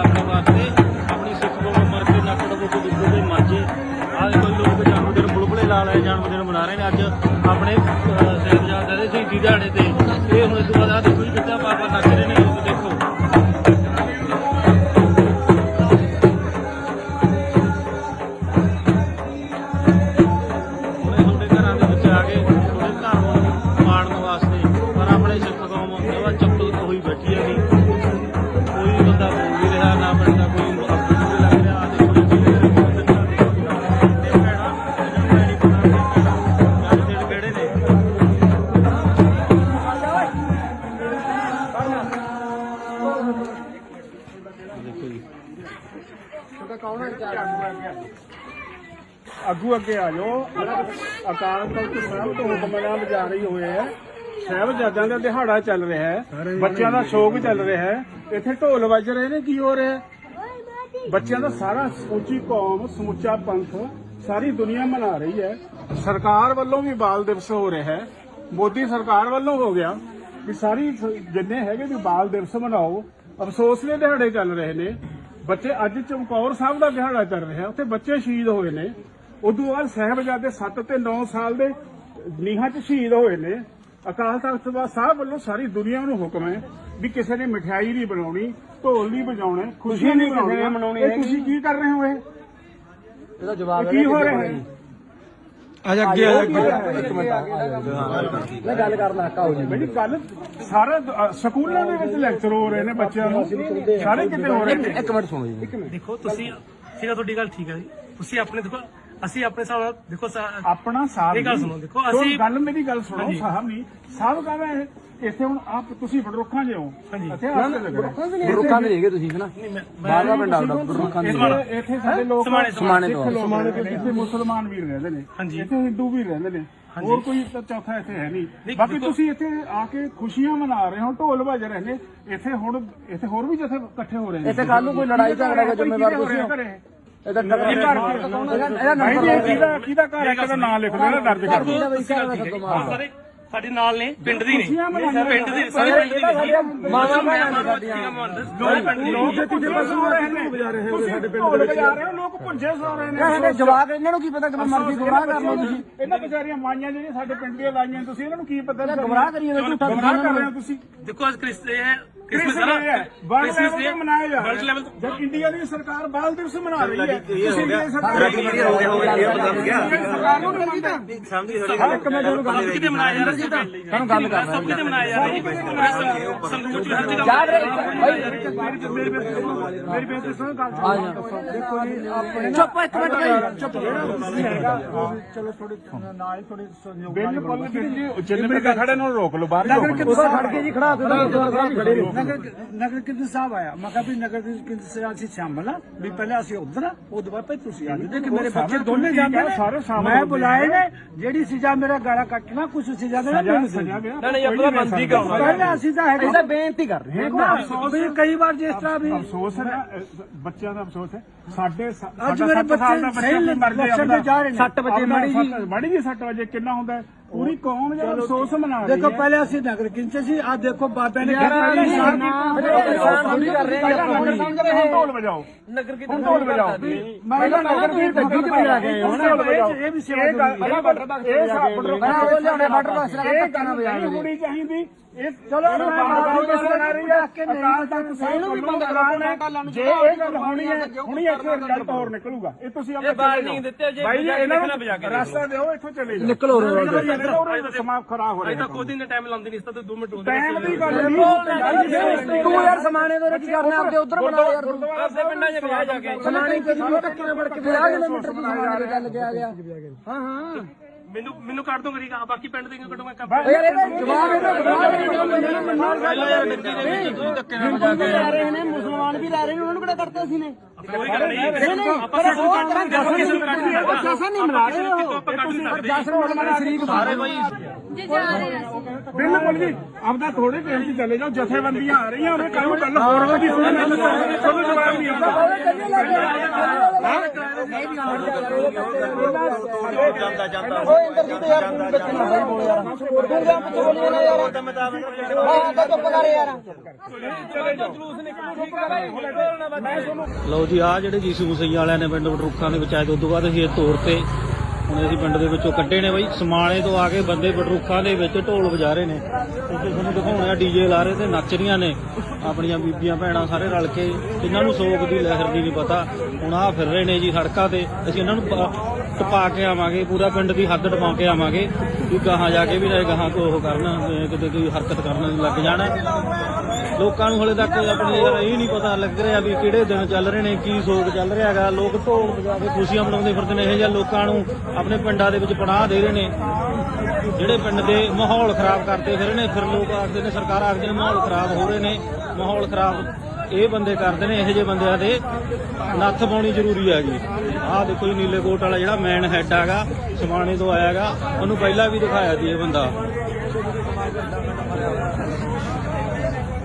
ਆਪਣੇ ਵਾਸਤੇ ਆਪਣੀ ਸਿੱਖ ਕੌਮ ਮਰ ਨੱਕ ਡਬੋ ਕੇ ਦੁੱਖੋ ਲੋਕ ਜਨਮ ਦਿਨ ਬੁਲਬੁਲੇ ਲਾ ਜਨਮ ਦਿਨ ਮਨਾ ਰਹੇ ਨੇ ਅੱਜ ਆਪਣੇ ਸਾਹਿਬਜ਼ਾਦੇ ਦੇ ਸ਼ਹੀਦੀ ਦਿਹਾੜੇ ਤੇ ਇਹ ਹੁਣ ਇਸ ਤੋਂ ਅੱਗੂ ਅੱਗੇ ਆ ਜਾਓ। ਅਕਾਲ ਤਖਤ ਸਾਹਿਬ ਤੋਂ ਹੁਕਮਨਾਮ ਜਾਰੀ ਹੋਏ ਹੈ। ਸਾਹਿਬਜ਼ਾਦਿਆਂ ਦਾ ਦਿਹਾੜਾ ਚੱਲ ਰਿਹਾ ਹੈ। ਬੱਚਿਆਂ ਦਾ ਸ਼ੋਕ ਚੱਲ ਰਿਹਾ ਹੈ। ਇੱਥੇ ਢੋਲ ਵੱਜ ਰਹੇ ਨੇ ਕੀ ਹੋ ਰਿਹਾ ਬੱਚਿਆਂ ਦਾ ਸਾਰਾ ਸਮੁੱਚੀ ਕੌਮ ਸਮੁੱਚਾ ਪੰਥ ਸਾਰੀ ਦੁਨੀਆ ਮਨਾ ਰਹੀ ਹੈ। ਸਰਕਾਰ ਵੱਲੋਂ ਵੀ ਬਾਲ ਦਿਵਸ ਹੋ ਰਿਹਾ ਹੈ। ਮੋਦੀ ਸਰਕਾਰ ਵੱਲੋਂ ਹੋ ਗਿਆ ਵੀ ਸਾਰੀ ਜਿੰਨੇ ਹੈਗੇ ਵੀ ਬਾਲ ਦਿਵਸ ਮਨਾਓ। ਅਫਸੋਸ ਦੇ ਦਿਹਾੜੇ ਚੱਲ ਰਹੇ ਨੇ। ਬੱਚੇ ਅੱਜ ਚਮਕੌਰ ਸਾਹਿਬ ਦਾ ਦਿਹਾੜਾ ਚੱਲ ਰਿਹਾ। ਉੱਥੇ ਬੱਚੇ ਸ਼ਹੀਦ ਹੋਏ ਨੇ। ਉਦੋਂ ਬਾਅਦ ਸਾਹਿਬਜ਼ਾਦੇ 7 ਤੇ 9 ਸਾਲ ਦੇ ਨੀਹਾਂ 'ਚ ਸ਼ਹੀਦ ਹੋਏ ਨੇ। ਅਕਾਲ ਤਖਤ ਸਾਹਿਬ ਵੱਲੋਂ ਸਾਰੀ ਦੁਨੀਆ ਨੂੰ ਹੁਕਮ ਹੈ ਵੀ ਕਿਸੇ ਨੇ ਮਠਿਆਈ ਨਹੀਂ ਬਣਾਉਣੀ ਢੋਲ ਨਹੀਂ ਵਜਾਉਣੇ ਖੁਸ਼ੀ ਨਹੀਂ ਕਿਸੇ ਨੇ ਮਨਾਉਣੀ। ਇਹ ਤੁਸੀਂ ਕੀ ਕਰ ਰਹੇ ਹੋ ਇਹ? ਇਹਦਾ ਜਵਾਬ ਕੀ ਹੋ ਰਿਹਾ ਹੈ? ਅੱਜ ਅੱਗੇ ਆ ਇੱਕ ਮਿੰਟ ਮੈਂ ਗੱਲ ਕਰ ਲਾ ਕਾਓ ਜੀ। ਬਈ ਗੱਲ ਸਾਰਾ ਅ, ਸਕੂਲਾਂ ਦੇ ਵਿੱਚ ਲੈਕਚਰ ਹੋ ਰਹੇ ਨੇ ਬੱਚਿਆਂ ਨੂੰ। ਸਾਰੇ ਕਿਤੇ ਹੋ ਰਹੇ ਨੇ। ਇੱਕ ਮਿੰਟ ਸੁਣੋ ਜੀ। ਦੇਖੋ ਤੁਸੀਂ ਹੈ ਤੁਹਾਡੀ ਗੱਲ ਠੀਕ ਹੈ ਜੀ। ਤੁਸੀਂ ਆਪਣੇ ਦੇਖੋ ਅਸੀਂ ਆਪਣੇ ਹਿਸਾਬ ਨਾਲ ਦੇਖੋ ਸਾ- ਆਪਣਾ ਸਾਹ ਇਹ ਗੱਲ। ਸੁਣੋ, ਦੇਖੋ ਅਸੀਂ- ਗੱਲ ਮੇਰੀ ਗੱਲ ਸੁਣੋ ਹਾਂਜੀ। ਸਾਹਿਬ ਨਹੀਂ ਸਾਹਿਬ ਕਹਿੰਦਾ ਇਹ ਇੱਥੇ ਹੁਣ ਆਪ ਤੁਸੀਂ ਬੜਰੁੱਖਾਂ ਜੇ ਹੋ। ਹਾਂਜੀ। ਇੱਥੇ ਲੱਗ ਰਿਹਾ ਰੁੱਖਾਂ ਦੇ ਰਹੇਗੇ ਤੁਸੀਂ ਹਨਾ ਬਾਹਰ ਦਾ ਪਿੰਡ ਆਉਂਦਾ ਰੁੱਖਾਂ ਦੇ ਇੱਥੇ ਇੱਥੇ ਸਾਡੇ ਲੋਕ ਸਮਾਣੇ- ਸਮਾਣੇ ਤੋਂ। ਸਿੱਖ ਲੋਕ ਰਹਿੰਦੇ ਨੇ, ਇੱਥੇ ਮੁਸਲਮਾਨ ਵੀ ਰਹਿੰਦੇ ਨੇ। ਹਾਂਜੀ। ਇੱਥੇ ਹਿੰਦੂ ਵੀ ਰਹਿੰਦੇ ਨੇ। ਹੋਰ ਕੋਈ ਤਾਂ ਚੌਥਾ ਇੱਥੇ ਹੈ ਨਹੀਂ। ਨਹੀਂ, ਬਾਕੀ ਤੁਸੀਂ ਇੱਥੇ ਆ ਕੇ ਖੁਸ਼ੀਆਂ ਮਨਾ ਰਹੇ ਹੋ ਢੋਲ ਵੱਜ ਰਹੇ ਨੇ। ਇੱਥੇ ਹੁਣ ਇੱਥੇ ਹੋਰ ਵੀ ਜਿੱਥੇ ਇਕੱਠੇ ਹੋ ਰਹੇ ਨੇ। ਇੱਥੇ ਕੱਲ ਨੂੰ ਕੋਈ ਲੜਾਈ ਝਗੜਾ ਦਾ ਜ਼ਿੰਮੇਵਾਰ ਤੁਸੀਂ ਹੋ? ਘਰੇ? ਇਹਦਾ ਇਹ ਘਰ ਕੀ? ਇਹਦਾ ਭਾਈ ਜੀ ਇਹ ਕਿਹਦਾ ਕਿਹਦਾ ਘਰ ਹੈ? ਕਿਹਦਾ ਨਾਂ ਲਿਖ ਦੇਣਾ ਦਰਜ ਕਰ ਦਿਓ ਆਹ ਸਾਰੇ ਸਾਡੇ ਨਾਲ ਨੇ ਪਿੰਡ ਦੀ ਨੇ। ਖੁਸ਼ੀਆਂ ਮਨਾਉਂਦੇ ਪਿੰਡ ਦੀ ਸਾਰੇ ਪਿੰਡ ਦੀ ਨੇ। ਮਾਵਾ ਮਾਵਾਂ ਸਾਡੀਆਂ ਸਾਰੇ ਪਿੰਡ ਦੀ ਲੋਕ ਇੱਥੇ ਜਿਵੇਂ ਸੋ ਰਹੇ ਨੇ ਤੁਸੀਂ ਸਾਡੇ ਪਿੰਡ ਦੇ ਵਜਾ ਰਹੇ ਹੋ ਲੋਕ ਪੁੰਜੇ ਸੋ ਰਹੇ ਨੇ। ਇਹਦੇ ਜਵਾਬ ਇਹਨਾਂ ਨੂੰ ਕੀ ਪਤਾ ਕਿ ਮਰਜ਼ੀ ਗੁੰਮਰਾਹ ਕਰ ਲਓ ਤੁਸੀਂ। ਇਹਨਾਂ ਵਿਚਾਰੀਆਂ ਮਾਈਆਂ ਜਿਹੜੀਆਂ ਸਾਡੇ ਪਿੰਡ ਦੀਆਂ ਲਾਈਆਂ ਤੁਸੀਂ ਇਹਨਾਂ ਨੂੰ ਕੀ ਪਤਾ ਗੁੰਮਰਾਹ ਕਰੀ ਜਾਂਦੇ ਝੂਠਾ ਗੁੰਮਰਾਹ ਕਰ ਰਹੇ ਹੋ ਤੁਸੀਂ। ਦੇਖੋ ਅੱਜ ਕ੍ਰਿਸ ਇਹ ਹੈ ਸਰਕਾਰ ਬਾਲ ਦਿਵਸ ਮਨਾ ਰਹੀ ਹੈ। ਤੁਸੀਂ ਇੰਡੀਆ ਦੀ ਸਰਕਾਰ ਹੋ ਗਿਆ ਹੋ ਗਿਆ ਇਹ ਪਤਾ ਗਿਆ ਸਰਕਾਰ ਨੂੰ ਨਹੀਂ ਮੰਨਦੇ। ਇੱਕ ਮਿੰਟ ਨੂੰ ਗੱਲ ਕਿਤੇ ਮਨਾਇਆ ਜਾ ਰਿਹਾ ਸੀ ਤੁਹਾਨੂੰ ਗੱਲ ਕਰਨਾ ਸਭ ਕਿਤੇ ਮਨਾਇਆ ਜਾ ਰਿਹਾ ਹੈ ਸੰਗਰੂਰ ਚ ਹਰ ਜਗ੍ਹਾ ਯਾਦ ਰਹੇ ਮੇਰੀ ਬੇਨਤੀ ਸੁਣੋ। ਗੱਲ ਦੇਖੋ ਜੀ ਆਪਣੇ ਚੁੱਪ ਇੱਕ ਮਿੰਟ ਭਾਈ। ਚੁੱਪ ਚਲੋ ਥੋੜੇ ਨਾ ਹੀ ਥੋੜੇ ਸਹਿਯੋਗ ਬਿਲਕੁਲ ਜੀ ਜਿੰਨੇ ਮੇਰੇ ਖੜੇ ਨੂੰ ਰੋਕ ਲਓ ਬਾਹਰ ਰੋਕ ਲਓ। ਖੜ ਕੇ ਜੀ ਖੜਾ ਸਾਹਿਬ ਖੜੇ ਰਹੋ ਨਗਰ ਨਗਰ ਕੀਰਤਨ ਸਾਹਿਬ ਆਇਆ। ਮੈਂ ਕਿਹਾ ਵੀ ਨਗਰ ਕੀਰਤਨ ਸਾਹਿਬ ਅਸੀਂ ਸ਼ਾਮਲ ਆ। ਵੀ ਪਹਿਲਾਂ ਅਸੀਂ ਉਧਰ ਆ ਉਹ ਦੁਬਾਰਾ ਭਾਈ ਤੁਸੀਂ ਆ ਜਾਓ। ਕਿ ਮੇਰੇ ਬੱਚੇ ਦੋਨੇ ਜਾਂਦੇ ਨੇ। ਸਾਰੇ ਸ਼ਾਮਲ ਮੈਂ ਬੁਲਾਏ ਨੇ। ਜਿਹੜੀ ਸਜ਼ਾ ਮੇਰਾ ਗਾਲਾ ਕੱਟਣਾ ਕੁਝ ਸਜ਼ਾ ਦੇਣਾ ਮੈਨੂੰ ਸਜਾ ਗਿਆ ਨਹੀਂ ਆਪਣਾ ਬੰਦੀ ਕਰਾਉਣਾ ਪਹਿਲਾਂ ਅਸੀਂ ਤਾਂ ਹੈਗਾ ਇਹਦਾ ਬੇਨਤੀ ਕਰ ਰਹੇ ਹਾਂ। ਵੀ ਕਈ ਵਾਰ ਜਿਸ ਤਰ੍ਹਾਂ ਵੀ ਅਫਸੋਸ ਹੈ ਬੱਚਿਆਂ ਦਾ ਅਫਸੋਸ ਹੈ। ਸਾਡੇ ਅੱਜ ਸਾਡਾ ਮੇਰੇ ਸੱਤ ਸਾਲ ਦਾ ਬੱਚੇ ਸਹੀ ਮਰ ਜਾਏ ਲੱਛਣ ਤੇ ਜਾ ਰਹੇ ਨੇ। ਸੱਟ ਵਜੇ ਆਪਣਾ ਮਾੜੀ ਜੀ ਮਾੜੀ ਜੀ 7 ਵਜੇ ਕਿੰਨਾ ਹੁੰਦਾ ਹੈ? ਪੂਰੀ ਕੌਮ ਜਿਹੜਾ ਅਫਸੋਸ ਮਨਾ ਰਹੀ ਦੇਖੋ ਹੈ ਪਹਿਲੇ ਅਸੀਂ ਨਗਰ ਕੀਰਤਨ ਸੀ ਆ ਦੇਖੋ ਬਾਬੇ ਨੇ ਸਾਲ ਨਾ, ਇਨਸਾਨ ਥੋੜ੍ਹੀ ਕਰ ਰਹੇ ਆਪਾਂ ਨਗਰ। ਕੀਰਤਨ ਹੁਣ ਢੋਲ ਵਜਾਓ ਨਗਰ ਕੀ ਹੁਣ ਢੋਲ ਵਜਾਓ ਪਹਿਲਾਂ ਨਗਰ ਕੀਰਤਨ ਗੱਡੀ ਚ ਵੀ ਆ ਗਏ ਹੋ ਨਾ। ਢੋਲ ਵਜਾਓ ਇਹ ਵੀ ਸੇਵਾ ਇਹ ਵਾਟਰ ਬਾਕਸ ਇਹ ਮੈਂ ਵਾਟਰ ਬਾਕਸ ਲਗਾ ਇਹ ਕੇ ਵਜਾ ਨਹੀਂ ਦੇ। ਹੋਣੀ ਚਾਹੀਦੀ ਇਹ ਚਲੋ ਅਕਾਲ ਤਖਤ ਸਾਹਿਬ ਨੂੰ ਵੀ ਬੰਦ ਕਰਾਉਣਾ ਜੇ ਇਹ ਗੱਲ ਹੋਣੀ ਹੈ ਹੁਣੀ ਇੱਥੇ ਰਿਜ਼ਲਟ ਹੋਰ ਨਿਕਲੂਗਾ। ਇਹ ਤੁਸੀਂ ਆਪਣੇ ਬਾਲ ਨਹੀਂ ਦਿੱਤੇ, ਜੇ ਕੇ ਇਹਨਾਂ ਨਾ ਨੂੰ ਰਸਤਾ ਦਿਓ ਇੱਥੋਂ ਚਲੇ ਜਾਓ। ਨਿਕਲੋ। ਨਿਕਲੋ ਸਮਾਪ ਖਰਾਬ ਹੋ ਰਿਹਾ ਤੱਕ ਕੋਈ ਦਿਨ ਟਾਈਮ ਲਾਉਂਦੀ ਨਹੀਂ ਸੀ ਤਾਂ 2 ਮਿੰਟ ਹੋ ਟਾਈਮ ਦੀ ਗੱਲ ਨਹੀਂ ਤੂੰ ਯਾਰ ਸਮਾਨੇ ਦੇ ਵਿੱਚ ਕਰਨਾ ਆਪਦੇ ਉਧਰ ਬਣਾ ਯਾਰ ਤੂੰ। ਆਪਣੇ ਪਿੰਡਾਂ 'ਚ ਵਿਆਹ ਜਾ ਕੇ। ਸਮਾਨੇ ਕਿਹਦੀ ਧੱਕੇ ਨਾਲ ਵੜ ਕੇ 50 ਕਿਲੋਮੀਟਰ ਦੀ ਸਮਾਨੇ ਦੇ ਗੱਲ ਕੇ ਆ ਗਿਆ। ਹਾਂ ਹਾਂ। ਮੈਨੂੰ ਮੈਨੂੰ ਕੱਢ ਦੋ ਕਰੀ ਬਾਕੀ ਪਿੰਡ ਦੇ ਕੱਢੋ? ਮੈਂ ਕੰਮ ਯਾਰ ਇਹਦਾ ਜਵਾਬ ਇਹਦਾ ਜਵਾਬ ਇਹਦਾ ਮੰਨਣਾ ਗੱਲ ਹਿੰਦੂ ਵੀ ਲੈ ਰਹੇ ਨੇ ਮੁਸਲਮਾਨ ਵੀ ਲੈ ਰਹੇ ਨੇ ਉਹਨਾਂ ਨੂੰ ਕਿਹੜਾ ਕਰਤੇ ਸੀ ਨੇ? ਕੋਈ ਗੱਲ ਨਹੀਂ ਆਪਾਂ ਕਿਸੇ ਨੂੰ ਕੱਢ ਸਕਦੇ ਆਪਾਂ ਕਿਸੇ ਨੂੰ ਕੱਢ ਸਕਦੇ ਆਪਾਂ ਜਸਨ ਨਹੀਂ ਮਨਾ ਰਹੇ ਹੋ ਆਪਾਂ ਕੱਢ ਸਕਦੇ? ਜਸਨ ਹੁਣ ਮਨਾ ਸ਼ਰੀਕ ਸਾਰੇ ਬਾਈ ਜੇ ਜਾ ਰਹੇ ਅਸੀਂ। ਬਿਲਕੁਲ ਜੀ ਆਪਦਾ ਥੋੜੇ ਟਾਈਮ 'ਚ ਚਲੇ ਜਾਓ ਜਥੇਬੰਦੀਆਂ ਆ ਰਹੀਆਂ ਉਹਨੇ ਕੱਲ ਨੂੰ ਗੱਲ ਹੋਰ ਹੋਗੀ ਤੁਹਾਨੂੰ ਤੁਹਾਨੂੰ ਜਵਾਬ ਨਹੀਂ ਆਉਂਦਾ। ਓਏ ਇੰਦਰਜੀਤ ਯਾਰ ਤੂੰ ਵਿੱਚ ਨਾ ਬੋਲ ਬੋਲ ਯਾਰ ਤੂੰ ਜਾਂ ਪਿੱਛੇ ਬੋਲੀ ਜਾਣਾ ਯਾਰ। ਹਾਂ ਤਾਂ ਚੁੱਪ ਕਰ ਯਾਰ। ਲਓ ਜੀ ਆ ਜਿਹੜੇ ਜੀਸੂ ਮਸੀਹ ਵਾਲਿਆਂ ਨੇ ਪਿੰਡ ਬਟਰੁੱਖਾਂ ਦੇ ਵਿੱਚ ਆਏ ਤੇ ਉਦੋਂ ਬਾਅਦ ਇਹ ਤੋਰ ਤੇ ਹੁਣ ਅਸੀਂ ਪਿੰਡ ਦੇ ਵਿੱਚੋਂ ਕੱਢੇ ਨੇ ਬਾਈ। ਸਮਾਣੇ ਤੋਂ ਆ ਕੇ ਬੰਦੇ ਬਟਰੁੱਖਾਂ ਦੇ ਵਿੱਚ ਢੋਲ ਵਜਾ ਰਹੇ ਨੇ। ਤੇ ਤੁਹਾਨੂੰ ਦਿਖਾਉਣੇ ਆ ਡੀਜੇ ਲਾ ਰਹੇ ਤੇ ਨੱਚ ਰਹੀਆਂ ਨੇ। ਆਪਣੀਆਂ ਬੀਬੀਆਂ ਭੈਣਾਂ ਸਾਰੇ ਰਲ ਕੇ ਇਹਨਾਂ ਨੂੰ ਸੋਗ ਦੀ ਲਹਿਰ ਦੀ ਨਹੀਂ ਪਤਾ। ਹੁਣ ਆ ਫਿਰ ਰਹੇ ਨੇ ਜੀ ਸੜਕਾਂ ਤੇ। ਅਸੀਂ ਇਹਨਾਂ ਨੂੰ ਪ- ਟਪਾ ਕੇ ਆਵਾਂਗੇ, ਪੂਰਾ ਪਿੰਡ ਦੀ ਹੱਦ ਟਪਾ ਕੇ ਆਵਾਂਗੇ ਵੀ ਗਾਹਾਂ ਜਾ ਕੇ ਵੀ ਨਾ ਗਾਹਾਂ ਕੋ ਉਹ ਕਰਨ ਕਿਤੇ ਕੋਈ ਹਰਕਤ ਕਰਨ ਲੱਗ ਜਾਣਾ। ਲੋਕਾਂ ਨੂੰ ਹਲੇ ਤੱਕ ਆਪਣੇ ਇਹ ਨਹੀਂ ਪਤਾ ਲੱਗ ਰਿਹਾ ਵੀ ਕਿਹੜੇ ਦਿਨ ਚੱਲ ਰਹੇ ਨੇ, ਕੀ ਸੋਗ ਚੱਲ ਰਿਹਾ ਹੈਗਾ। ਲੋਕ ਢੋਲ ਵਜਾ ਕੇ ਖੁਸ਼ੀਆਂ ਮਨਾਉਂਦੇ ਫਿਰਦੇ ਨੇ, ਇਹ ਜਾਂ ਲੋਕਾਂ ਨੂੰ ਆਪਣੇ ਪਿੰਡਾਂ ਦੇ ਵਿੱਚ ਪਨਾਹ ਦੇ ਰਹੇ ਨੇ। ਜਿਹੜੇ ਪਿੰਡ ਦੇ ਮਾਹੌਲ ਖਰਾਬ ਕਰਦੇ ਫਿਰ ਨੇ, ਫਿਰ ਲੋਕ ਆਖਦੇ ਨੇ ਸਰਕਾਰ ਆਖਦੇ ਨੇ ਮਾਹੌਲ ਖਰਾਬ ਹੋ ਰਹੇ ਨੇ, ਮਾਹੌਲ ਖਰਾਬ ਇਹ ਬੰਦੇ ਕਰਦੇ ਨੇ, ਇਹੋ ਜਿਹੇ ਬੰਦਿਆਂ ਦੇ ਨੱਥ ਪਾਉਣੀ ਜ਼ਰੂਰੀ ਹੈਗੀ। ਆਹ ਦੇਖੋ ਜੀ ਨੀਲੇਕੋਟ ਵਾਲਾ ਜਿਹੜਾ ਮੈਨ ਹੈਡ ਹੈਗਾ, ਸਮਾਣੇ ਤੋਂ ਆਇਆਗਾ ਉਹਨੂੰ ਪਹਿਲਾਂ ਵੀ ਦਿਖਾਇਆ ਸੀ ਇਹ ਬੰਦਾ।